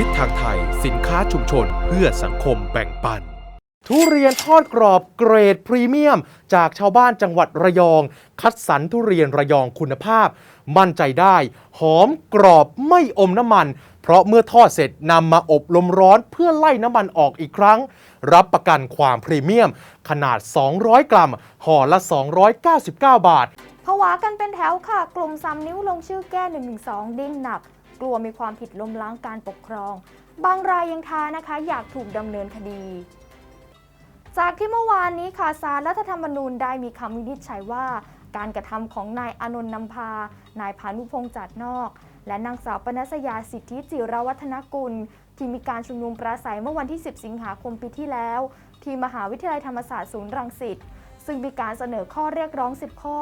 ทิศทางไทย สินค้าชุมชน เพื่อสังคมแบ่งปัน ทุเรียนทอดกรอบเกรดพรีเมียม จากชาวบ้านจังหวัดระยอง คัดสรรทุเรียนระยองคุณภาพ มั่นใจได้ หอมกรอบไม่อมน้ำมัน เพราะเมื่อทอดเสร็จนำมาอบลมร้อนเพื่อไล่น้ำมันออกอีกครั้ง รับประกันความพรีเมียม ขนาด 200 กรัมห่อละ 299 บาท ผวากันเป็นแถวค่ะ กลุ่มซ้ำนิ้วลงชื่อแก้1นึดิ้นหนัก กลัวมีความผิดล้มล้างการปกครอง บางรายยังท้านะคะ อยากถูกดำเนินคดี จากที่เมื่อวานนี้ค่ะสารรัฐธรรมนูญได้มีคำวินิจฉัยว่า การกระทำของนายอนนท์นำพา นายพานุพงษ์จัดนอก และนางสาวปนัสยาสิทธิจิรวัฒนกุล ที่มีการชุมนุมปราศัยเมื่อวันที่ 10 สิงหาคมปีที่แล้ว ที่มหาวิทยาลัยธรรมศาสตร์ศูนย์รังสิตซึ่งมีการเสนอข้อเรียกร้อง 10 ข้อ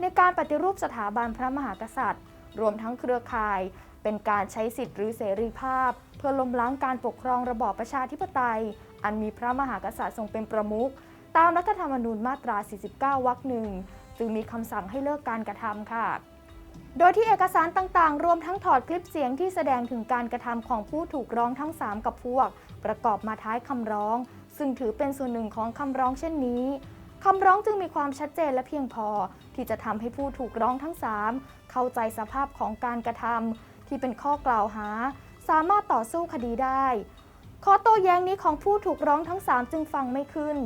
ในการปฏิรูปสถาบันพระมหากษัตริย์ รวมทั้งเครือข่าย เป็นการใช้สิทธิหรือเสรีภาพ เพื่อล้มล้างการปกครองระบอบประชาธิปไตย อันมีพระมหากษัตริย์ทรงเป็นประมุขตามรัฐธรรมนูญมาตรา 49 วรรคหนึ่งจึงมีคำสั่งให้เลิกการกระทำค่ะ โดยที่เอกสารต่างๆ รวมทั้งถอดคลิปเสียงที่แสดงถึงการกระทำของผู้ถูกร้องทั้ง 3 กับพวก ประกอบมาท้ายคำร้อง ซึ่งถือเป็นส่วนหนึ่งของคำร้องเช่นนี้คำร้องจึงมีความชัดเจนและเพียงพอ ที่จะทำให้ผู้ถูกร้องทั้ง 3 เข้าใจสภาพของการกระทำ ที่เป็นข้อกล่าวหา สามารถต่อสู้คดีได้ ข้อโต้แย้งนี้ของผู้ถูกร้องทั้ง 3 จึงฟังไม่ขึ้น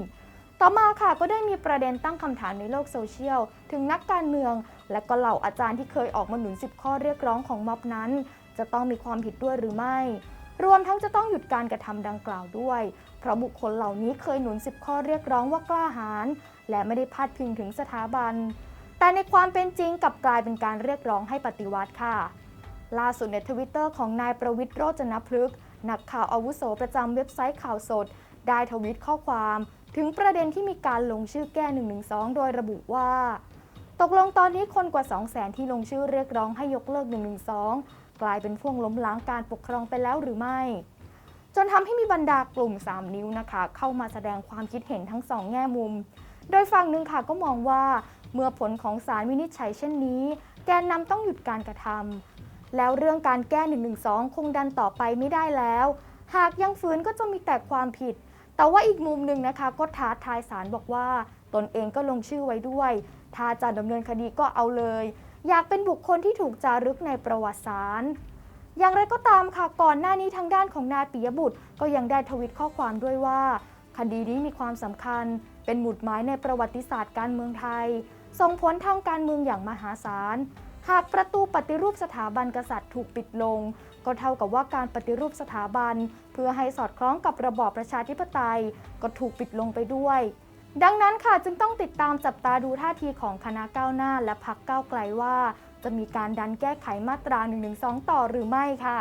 ต่อมาค่ะก็ได้มีประเด็นตั้งคำถามในโลกโซเชียล ถึงนักการเมือง และก็เหล่าอาจารย์ที่เคยออกมาหนุน 10 ข้อเรียกร้องของม็อบนั้น จะต้องมีความผิดด้วยหรือไม่ รวมทั้งจะต้องหยุดการกระทำดังกล่าวด้วย เพราะบุคคลเหล่านี้เคยหนุน 10 ข้อเรียกร้องว่ากล้าหาญและไม่ได้พาดพิงถึงสถาบันแต่ในความเป็นจริงกลับกลายเป็นการเรียกร้องให้ปฏิวัติค่ะ ล่าสุดในทวิตเตอร์ของนายประวิตรโรจนพฤกษ์นักข่าวอาวุโสประจำเว็บไซต์ข่าวสด ได้ทวิตข้อความ ถึงประเด็นที่มีการลงชื่อแก้ 112 โดยระบุว่า ตกลงตอนนี้คนกว่า 200,000 ที่ลงชื่อเรียกร้องให้ยกเลิก 112 กลายเป็นพ่วงล้มล้างการปกครองไปแล้วหรือไม่ จนทำให้มีบรรดากลุ่ม 3 นิ้วนะคะ เข้ามาแสดงความคิดเห็นทั้งสองแง่มุม โดยฝั่งหนึ่งค่ะก็มองว่า เมื่อผลของศาลวินิจฉัยเช่นนี้ แกนนำต้องหยุดการกระทำ แล้วเรื่องการแก้ 112 คงดันต่อไปไม่ได้แล้ว หากยังฝืนก็จะมีแต่ความผิด แต่ว่าอีกมุมหนึ่งนะคะ ก็ท้าทายศาลบอกว่า ตนเองก็ลงชื่อไว้ด้วย ถ้าจะดำเนินคดีก็เอาเลย อยากเป็นบุคคลที่ถูกจารึกในประวัติศาสตร์อย่างไรก็ตามค่ะก่อนหน้านี้ทางด้านของนายปิยบุตร ก็ยังได้ทวิตข้อความด้วยว่า คดีนี้มีความสำคัญ เป็นหมุดหมายในประวัติศาสตร์การเมืองไทยส่งผลทางการเมืองอย่างมหาศาล หากประตูปฏิรูปสถาบันกษัตริย์ถูกปิดลง ก็เท่ากับว่าการปฏิรูปสถาบัน เพื่อให้สอดคล้องกับระบอบประชาธิปไตย ก็ถูกปิดลงไปด้วย ดังนั้นค่ะจึงต้องติดตามจับตาดูท่าทีของคณะก้าวหน้า และพักก้าวไกลว่า จะมีการดันแก้ไขมาตรา112ต่อหรือไม่ค่ะ